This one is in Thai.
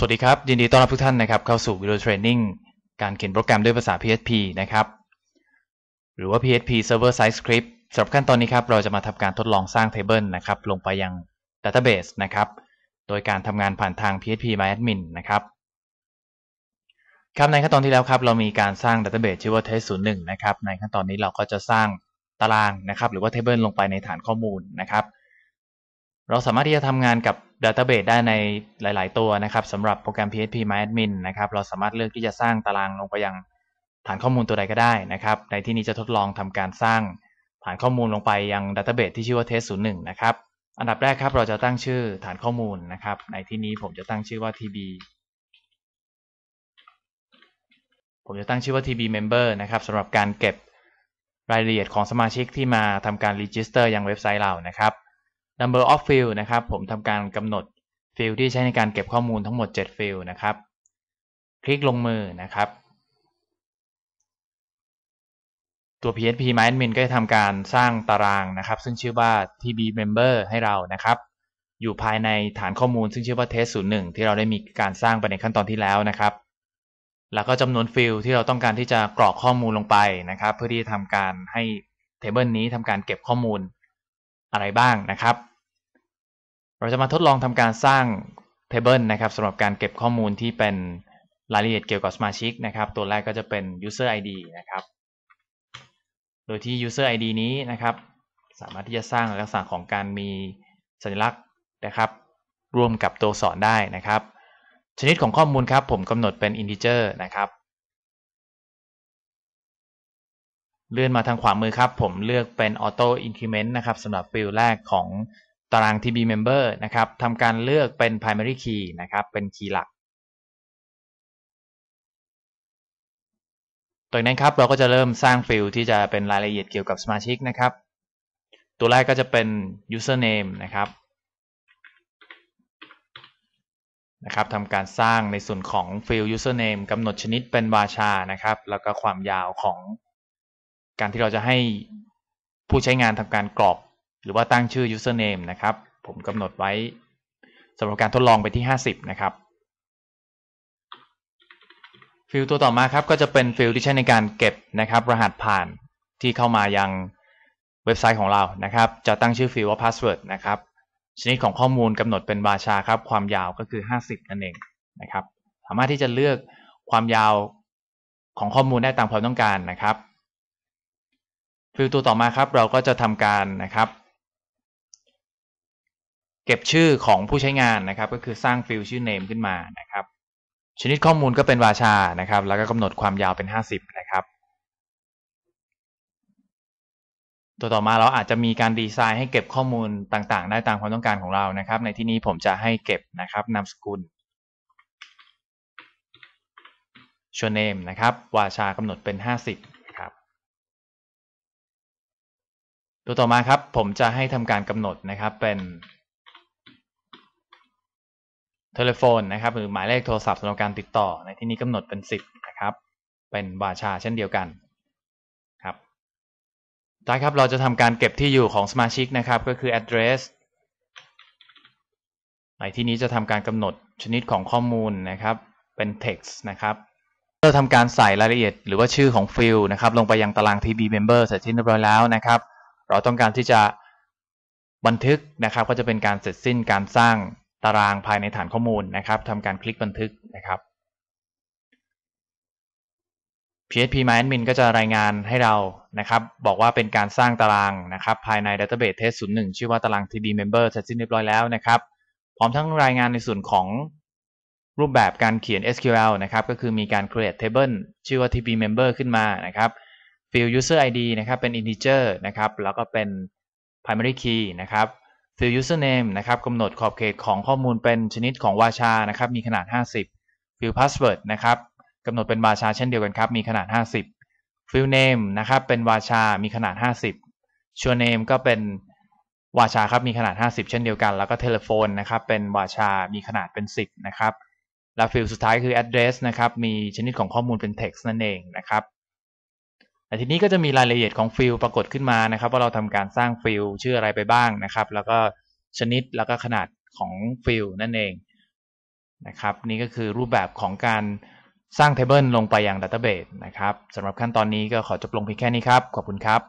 สวัสดีครับ ยินดีต้อนรับทุกท่านนะครับเข้าสู่วิดีโอเทรนนิ่งการเขียนโปรแกรมด้วยภาษา PHP นะครับ หรือว่า PHP Server Side Script สำหรับขั้นตอนนี้ครับ เราจะมาทำการทดลองสร้าง Table นะครับ ลงไปยัง Database นะครับ โดยการทำงานผ่านทาง PHP MyAdmin นะครับ ครับในขั้นตอนที่แล้วครับ เรามีการสร้าง Database ชื่อว่า test01 นะครับ ในขั้นตอนนี้เราก็จะสร้างตารางนะครับ หรือว่า Table ลงไปในฐานข้อมูลนะครับ เราสามารถที่จะทำงานกับ Database ได้ในหลาย ๆ ตัวนะครับสำหรับโปรแกรม PHP MyAdmin นะครับเราสามารถเลือกที่จะสร้างตารางลงไปยังฐานข้อมูลตัวใดก็ได้นะครับ ในที่นี้จะทดลองทำการสร้างฐานข้อมูลลงไปยัง Database ที่ชื่อว่า test01 นะครับอันดับแรกครับเราจะตั้งชื่อฐานข้อมูลนะครับ ในที่นี้ผมจะตั้งชื่อว่า tb ผมจะตั้งชื่อว่า tb member นะครับสำหรับการเก็บรายละเอียดของสมาชิกที่มาทำการ register ยังเว็บไซต์เรานะครับ number of field นะครับ ผมทำการกำหนดฟิลที่ใช้ในการเก็บข้อมูลทั้งหมด 7 ฟิลนะครับ คลิกลงมือนะครับ ตัว PHP MyAdmin ก็จะทำการสร้างตารางนะครับ ซึ่งชื่อว่า TB Member ให้เรานะครับ อยู่ภายในฐานข้อมูลซึ่งชื่อว่า Test01 ที่เราได้มีการสร้างไปในขั้นตอนที่แล้วนะครับ แล้วก็จำนวนฟิลที่เราต้องการที่จะกรอกข้อมูลลงไปนะครับ เพื่อที่จะทำการให้เทเบิลนี้ทำการเก็บข้อมูลอะไรบ้างนะครับ เราจะมาทดลองทำการสร้าง Table นะครับสำหรับการเก็บข้อมูลที่เป็นรายละเอียดเกี่ยวกับสมาชิกนะครับ ตัวแรกก็จะเป็น user ID นะครับ โดยที่ user ID นี้นะครับ สามารถที่จะสร้างลักษณะของการมีสัญลักษณ์นะครับร่วมกับตัวอักษรได้นะครับ ชนิดของข้อมูลครับ ผมกำหนดเป็น integer นะครับ เลื่อนมาทางขวามือครับ ผมเลือกเป็น auto increment นะครับสำหรับฟิลแรกของ ตาราง TB member นะครับทำการเลือกเป็น primary key นะครับ เป็นคีย์หลักตัวนั้นครับเราก็จะเริ่มสร้างฟิลที่จะเป็นรายละเอียดเกี่ยวกับสมาชิกนะครับ ตัวแรกก็จะเป็น username นะครับนะครับทำการสร้างในส่วนของฟิล username กำหนดชนิดเป็นวาชานะครับ แล้วก็ความยาวของการที่เราจะให้ผู้ใช้งานทำการกรอก หรือว่าตั้งชื่อ username นะครับ ผมกำหนดไว้สำหรับการทดลองไปที่ 50 นะครับ ฟิลตัวต่อมาครับก็จะเป็นฟิลที่ใช้ในการเก็บนะครับ รหัสผ่านที่เข้ามายังเว็บไซต์ของเรานะครับ จะตั้งชื่อฟิลว่า password นะครับ ชนิดของข้อมูลกำหนดเป็นบาชาครับ ความยาวก็คือ 50 นั่นเองนะครับ สามารถที่จะเลือกความยาวของข้อมูลได้ตามความต้องการนะครับฟิลตัวต่อมาครับ เราก็จะทำการนะครับ เก็บชื่อของผู้ใช้งานนะครับ ก็คือสร้างฟิลชื่อ name ขึ้นมานะครับ ชนิดข้อมูลก็เป็นวาชานะครับ แล้วก็กำหนดความยาวเป็น 50 นะครับ ตัวต่อมาเราอาจจะมีการดีไซน์ให้เก็บข้อมูลต่างๆ ได้ตามความต้องการของเรานะครับ ในที่นี้ผมจะให้เก็บนะครับนามสกุลชวเนมนะครับวาชากำหนดเป็น 50นะครับตัวต่อมาครับผมจะให้ทำการกำหนดนะครับเป็น โทรโฟนนะครับหรือหมายเลขโทรศัพท์สำหรับการติดต่อในที่นี้กำหนดเป็น10นะครับ เป็นวาชาเช่นเดียวกันครับท้ายครับเราจะทำการเก็บที่อยู่ของสมาชิกนะครับก็คือ address ในที่นี้จะทำการกำหนดชนิดของข้อมูลนะครับ เป็น text นะครับเราทำการใส่รายละเอียดหรือว่าชื่อของฟิลนะครับ ลงไปยังตาราง TB member เสร็จสิ้นเรียบร้อยแล้วนะครับ เราต้องการที่จะบันทึกนะครับ ก็จะเป็นการเสร็จสิ้นการสร้าง ตารางภายในฐานข้อมูลนะครับทำการคลิกบันทึกนะครับ PHP MyAdmin ก็จะรายงานให้เรานะครับ บอกว่าเป็นการสร้างตารางนะครับ ภายใน Database Test 01 ชื่อว่าตาราง TB Member เสร็จสิ้นเรียบร้อยแล้วนะครับ พร้อมทั้งรายงานในส่วนของรูปแบบการเขียน SQL นะครับ ก็คือมีการ create table ชื่อว่า TB Member ขึ้นมานะครับ field user ID นะครับ เป็น integer นะครับ แล้วก็เป็น primary key นะครับ field username นะครับกำหนดขอบเขตของข้อมูลเป็นชนิดของวาชานะครับมีขนาด 50 field password นะครับกำหนดเป็นวาชาเช่นเดียวกันครับมีขนาด 50 field name นะครับเป็นวาชา มีขนาด 50 sure name ก็เป็นวาชาครับมีขนาด 50 เช่นเดียวกัน แล้วก็ telephone นะครับเป็นวาชา มีขนาดเป็น 10 นะครับ และฟิลสุดท้ายคือ address นะครับมีชนิดของข้อมูลเป็น text นั่นเองนะครับ แต่ทีนี้ก็จะมีรายละเอียดของฟิลปรากฏขึ้นมานะครับ ว่าเราทำการสร้างฟิลชื่ออะไรไปบ้างนะครับ แล้วก็ชนิดแล้วก็ขนาดของฟิลนั่นเองนะครับ นี่ก็คือรูปแบบของการสร้างเทเบิลลงไปยัง Database นะครับสำหรับขั้นตอนนี้ก็ขอจบลงเพียงแค่นี้ครับ ขอบคุณครับ